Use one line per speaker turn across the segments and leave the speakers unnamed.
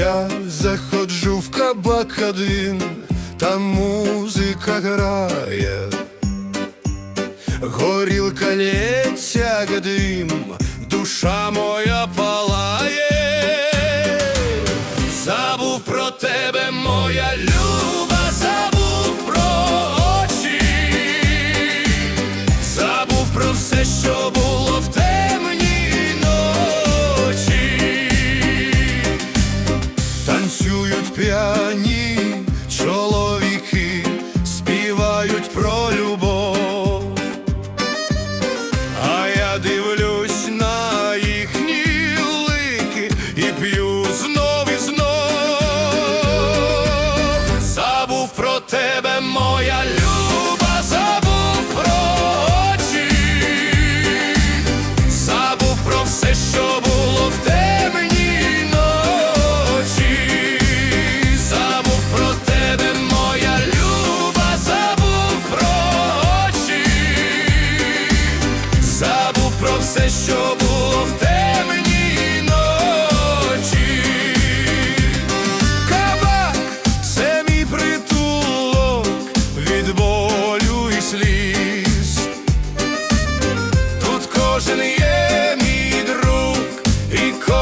Я заходжу в кабак один, там музика грає, горілка лється як дим, душа моя палає, забув про те. танцюють п'яні.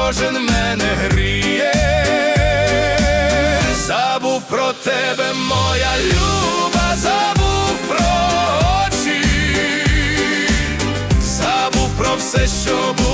кожен мене гріє, забув про тебе, моя люба, забув про очі, забув про все, що було.